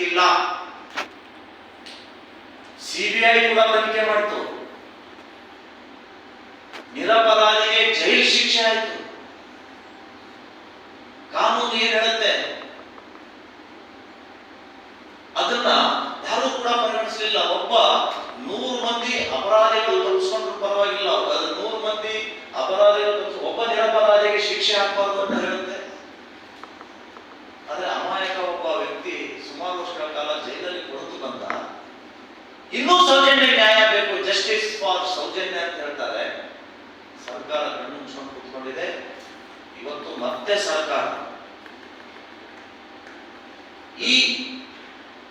ಸಿಕ್ಕಿಲ್ಲ ಸಿಬಿಐ ಕೂಡ ತನಿಖೆ ಮಾಡಿತು. ನಿರಪರಾಧಿಗೆ ಜೈಲು ಶಿಕ್ಷೆ ಆಯಿತು. ಕಾನೂನು ಏನ್ ಹೇಳುತ್ತೆ? ಅದನ್ನ ಯಾರು ಕೂಡ ಪರಿಗಣಿಸಲಿಲ್ಲ. ಒಬ್ಬ ನೂರು ಮಂದಿ ಅಪರಾಧಿಗಳು ತಪ್ಪಿಸ್ಕೊಂಡ್ರು ಪರವಾಗಿಲ್ಲ. ನೂರು ಮಂದಿ ಅಪರಾಧಿಗಳು ಒಬ್ಬ ನಿರಪರಾಧಿಗೆ ಶಿಕ್ಷೆ ಹಾಕಬಾರ್ದು. ಇನ್ನೂ ಸೌಜನ್ಯ ನ್ಯಾಯ ಬೇಕು ಜಸ್ಟಿಸ್ ಫಾರ್ ಸೌಜನ್ಯ ಅಂತ ಹೇಳ್ತಾರೆ. ಸರ್ಕಾರ ಕಣ್ಣು ಮುಚ್ಕೊಂಡು ಕೂತ್ಕೊಂಡಿದೆ. ಇವತ್ತು ಮತ್ತೆ ಸರ್ಕಾರ ಈ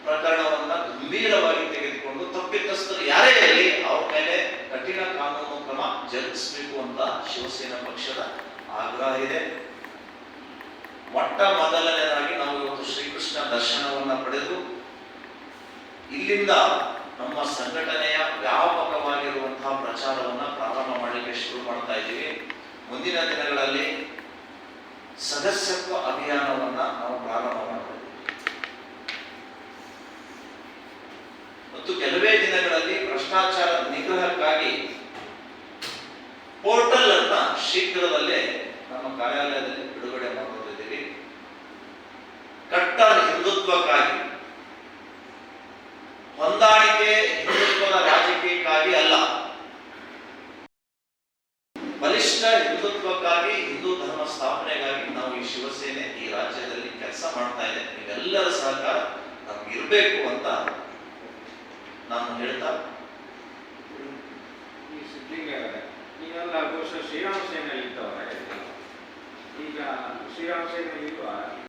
ಪ್ರಕರಣವನ್ನ ಗಂಭೀರವಾಗಿ ತೆಗೆದುಕೊಂಡು ತಪ್ಪಿತಸ್ಥರು ಯಾರೇ ಇರಲಿ, ಅವ್ರ ಮೇಲೆ ಕಠಿಣ ಕಾನೂನು ಕ್ರಮ ಜರುಗಿಸಬೇಕು ಅಂತ ಶಿವಸೇನಾ ಪಕ್ಷದ ಆಗ್ರಹ ಇದೆ. ಮೊಟ್ಟ ಮೊದಲನೇದಾಗಿ ನಾವು ಇವತ್ತು ಶ್ರೀಕೃಷ್ಣ ದರ್ಶನವನ್ನ ಪಡೆದು ಇಲ್ಲಿಂದ ನಮ್ಮ ಸಂಘಟನೆಯ ವ್ಯಾಪಕವಾಗಿರುವಂತಹ ಪ್ರಚಾರವನ್ನ ಪ್ರಾರಂಭ ಮಾಡಲಿಕ್ಕೆ ಶುರು ಮಾಡ್ತಾ ಇದ್ದೀವಿ. ಮುಂದಿನ ದಿನಗಳಲ್ಲಿ ಸದಸ್ಯತ್ವ ಅಭಿಯಾನವನ್ನ ನಾವು ಪ್ರಾರಂಭ ಮಾಡ್ತಾ ಮತ್ತು ಕೆಲವೇ ದಿನಗಳಲ್ಲಿ ಭ್ರಷ್ಟಾಚಾರ ನಿಗ್ರಹಕ್ಕಾಗಿ ಪೋರ್ಟಲ್ ಅನ್ನ ಶೀಘ್ರದಲ್ಲೇ ನಮ್ಮ ಕಾರ್ಯಾಲಯದಲ್ಲಿ ಬಿಡುಗಡೆ ಮಾಡುತ್ತಿದ್ದೀವಿ ಕಟ್ಟರ್ ಹಿಂದುತ್ವಕ್ಕಾಗಿ ಹೊಂದಾಣಿಕೆ ಹಿಂದುತ್ವದ ರಾಜಕೀಯಕ್ಕಾಗಿ ಅಲ್ಲ. ಬಲಿಷ್ಠ ಹಿಂದುತ್ವಕ್ಕಾಗಿ, ಹಿಂದೂ ಧರ್ಮ ಸ್ಥಾಪನೆಗಾಗಿ ನಾವು ಈ ಶಿವಸೇನೆ ಈ ರಾಜ್ಯದಲ್ಲಿ ಕೆಲಸ ಮಾಡ್ತಾ ಇದೆ. ನಿಮ್ಮೆಲ್ಲರ ಸಹಕಾರ ನಮ್ಗೆ ಇರಬೇಕು ಅಂತ ನಾನು ಹೇಳ್ತಾ ನೀವೆಲ್ಲ ಬಹುಶಃ ಶ್ರೀರಾಮ ಸೇನೆಯಲ್ಲಿ ಇದ್ದವರ ಈಗ ಶ್ರೀರಾಮ ಸೇನೆ